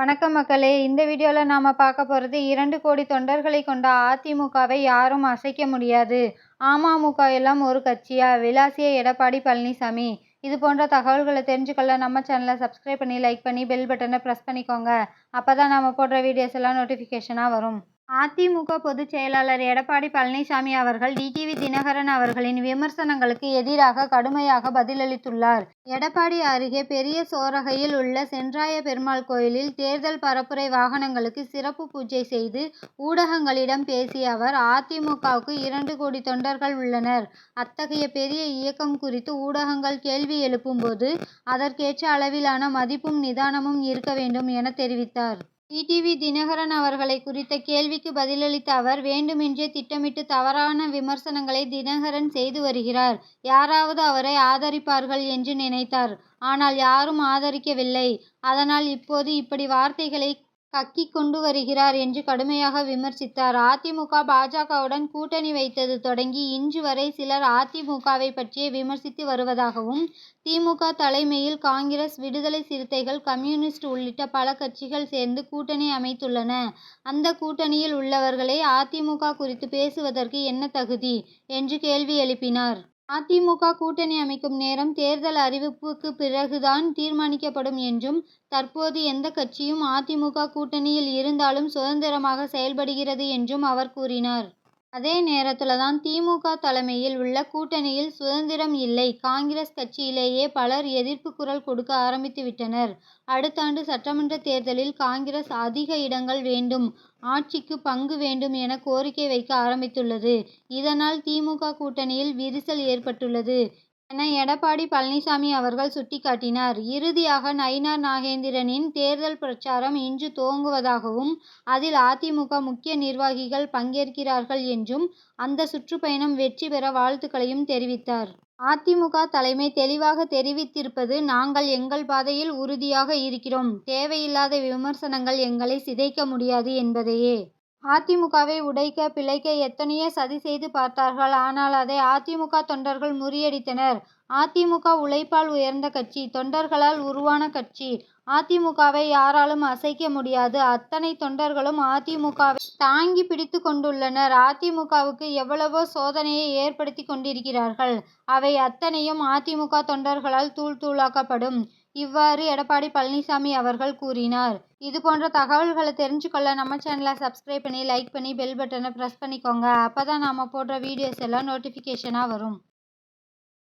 வணக்கம் மக்களே. இந்த வீடியோவில் நாம் பார்க்க போகிறது இரண்டு கோடி தொண்டர்களை கொண்ட அதிமுகவை யாரும் அசைக்க முடியாது. அமமுக எல்லாம் ஒரு கட்சியா? விலாசிய எடப்பாடி பழனிசாமி. இது போன்ற தகவல்களை தெரிஞ்சுக்கொள்ள நம்ம சேனலை சப்ஸ்கிரைப் பண்ணி லைக் பண்ணி பெல் பட்டனை ப்ரெஸ் பண்ணிக்கோங்க. அப்போ தான் நம்ம போடுற வீடியோஸ் எல்லாம் நோட்டிஃபிகேஷனாக வரும். அதிமுக பொதுச் செயலாளர் எடப்பாடி பழனிசாமி அவர்கள் டிடிவி தினகரன் அவர்களின் விமர்சனங்களுக்கு எதிராக கடுமையாக பதிலளித்துள்ளார். எடப்பாடி அருகே பெரிய சோரகையில் உள்ள சென்றாய பெருமாள் கோயிலில் தேர்தல் பரப்புரை வாகனங்களுக்கு சிறப்பு பூஜை செய்து ஊடகங்களிடம் பேசிய அவர் அதிமுகவுக்கு இரண்டு கோடி தொண்டர்கள் உள்ளனர். அத்தகைய பெரிய இயக்கம் குறித்து ஊடகங்கள் கேள்வி எழுப்பும்போது அதற்கேற்ற அளவிலான மதிப்பும் நிதானமும் இருக்க வேண்டும் என தெரிவித்தார். டிடிவி தினகரன் அவர்களை குறித்த கேள்விக்கு பதிலளித்த அவர் வேண்டுமென்றே திட்டமிட்டு தவறான விமர்சனங்களை தினகரன் செய்து வருகிறார். யாராவது அவரை ஆதரிப்பார்கள் என்று நினைத்தார். ஆனால் யாரும் ஆதரிக்கவில்லை. அதனால் இப்போது இப்படி வார்த்தைகளை கக்கி கொண்டு வருகிறார் என்று கடுமையாக விமர்சித்தார். அதிமுக பாஜகவுடன் கூட்டணி வைத்தது தொடங்கி இன்று வரை சிலர் அதிமுகவை பற்றியே விமர்சித்து வருவதாகவும் திமுக தலைமையில் காங்கிரஸ் விடுதலை சிறுத்தைகள் கம்யூனிஸ்ட் உள்ளிட்ட பல கட்சிகள் சேர்ந்து கூட்டணி அமைத்துள்ளன. அந்த கூட்டணியில் உள்ளவர்களே அதிமுக குறித்து பேசுவதற்கு என்ன தகுதி? என்று கேள்வி எழுப்பினார். அதிமுக கூட்டணி அமைக்கும் நேரம் தேர்தல் அறிவிப்புக்கு பிறகுதான் தீர்மானிக்கப்படும் என்றும் தற்போது எந்த கட்சியும் அதிமுக கூட்டணியில் இருந்தாலும் சுதந்திரமாக செயல்படுகிறது என்றும் அவர் கூறினார். அதே நேரத்தில் தான் திமுக தலைமையில் உள்ள கூட்டணியில் சுதந்திரம் இல்லை. காங்கிரஸ் கட்சியிலேயே பலர் எதிர்ப்பு குரல் கொடுக்க ஆரம்பித்து விட்டனர். அடுத்த ஆண்டு சட்டமன்ற தேர்தலில் காங்கிரஸ் அதிக இடங்கள் வேண்டும் ஆட்சிக்கு பங்கு வேண்டும் என கோரிக்கை வைக்க ஆரம்பித்துள்ளது. இதனால் திமுக கூட்டணியில் விரிசல் ஏற்பட்டுள்ளது. என எடப்பாடி பழனிசாமி அவர்கள் சுட்டிக்காட்டினார். இறுதியாக நயினார் நாகேந்திரனின் தேர்தல் பிரச்சாரம் இன்று துவங்குவதாகவும் அதில் அதிமுக முக்கிய நிர்வாகிகள் பங்கேற்கிறார்கள் என்றும் அந்த சுற்றுப்பயணம் வெற்றி பெற வாழ்த்துக்களையும் தெரிவித்தார். அதிமுக தலைமை தெளிவாக தெரிவித்திருப்பது நாங்கள் எங்கள் பாதையில் உறுதியாக இருக்கிறோம். தேவையில்லாத விமர்சனங்கள் எங்களை சிதைக்க முடியாது என்பதையே. அதிமுகவை உடைக்க பிழைக்க எத்தனையோ சதி செய்து பார்த்தார்கள். ஆனால் அதை அதிமுக தொண்டர்கள் முறியடித்தனர். அதிமுக உழைப்பால் உயர்ந்த கட்சி தொண்டர்களால் உருவான கட்சி. அதிமுகவை யாராலும் அசைக்க முடியாது. அத்தனை தொண்டர்களும் அதிமுகவை தாங்கி பிடித்து கொண்டுள்ளனர். அதிமுகவுக்கு எவ்வளவோ சோதனையை ஏற்படுத்தி கொண்டிருக்கிறார்கள். அவை அத்தனையும் அதிமுக தொண்டர்களால் தூள் தூளாக்கப்படும். இவ்வாறு எடப்பாடி பழனிசாமி அவர்கள் கூறினார். இது போன்ற தகவல்களை தெரிஞ்சுக்கொள்ள நம்ம சேனலை சப்ஸ்கிரைப் பண்ணி லைக் பண்ணி பெல் பட்டனை ப்ரெஸ் பண்ணிக்கோங்க. அப்போ தான் நாம் போடுற வீடியோஸ் எல்லாம் நோட்டிஃபிகேஷனாக வரும்.